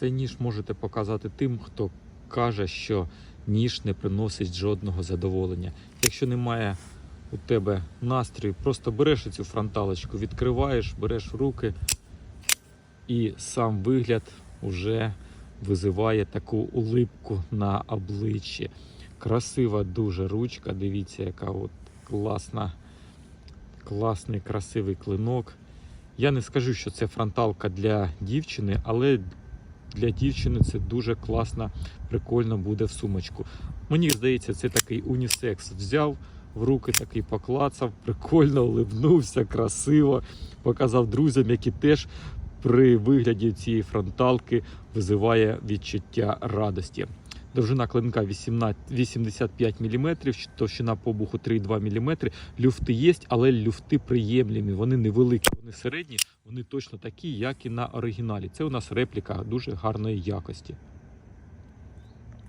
Цей ніж можете показати тим, хто каже, що ніж не приносить жодного задоволення. Якщо немає у тебе настрою, просто береш цю фронталочку, відкриваєш, береш руки, і сам вигляд вже визиває таку улипку на обличчі. Красива дуже ручка. Дивіться, яка от класна, класний, красивий клинок. Я не скажу, що це фронталка для дівчини, але для дівчини це дуже класно, прикольно буде в сумочку. Мені здається, це такий унісекс. Взяв в руки, такий поклацав, прикольно улибнувся, красиво. Показав друзям, які теж при вигляді цієї фронталки визиває відчуття радості. Довжина клинка 18, 85 мм, товщина побуху 3,2 мм. Люфти є, але люфти приємні. вони невеликі, вони середні, вони точно такі, як і на оригіналі. Це у нас репліка дуже гарної якості.